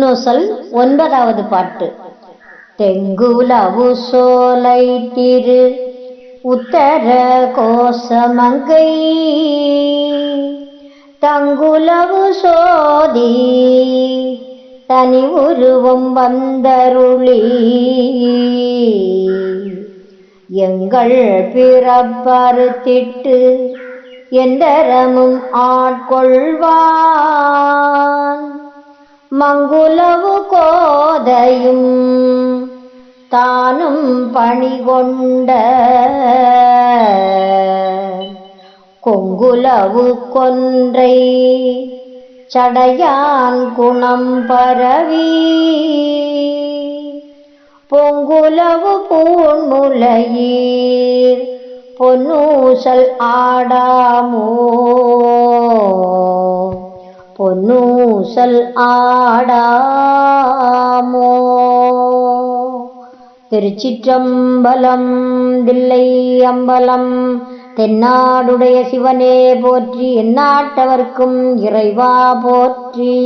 நூசல் ஒன்பதாவது பாட்டு. தெங்குலவு சோலை திரு உத்தர கோசமங்கை தங்குலவு சோதி தனி உருவம் வந்தருளி. எங்கள் பிறப்பறுத்திட்டு எந்தரமும் ஆட்கொள்வான் மங்குலவு கோதையும் தானும் பணிகொண்ட கொங்குலவு கொன்றை சடையான் குணம் பரவி. பொங்குலவு பூண்முலையீர் பொன்னூசல் ஆடாமோ பொன்னூசல் ஆடாமோ? திருச்சிற்றம்பலம் தில்லை அம்பலம் தென்னாடுடைய சிவனே போற்றி எந்நாட்டவர்க்கும் இறைவா போற்றி.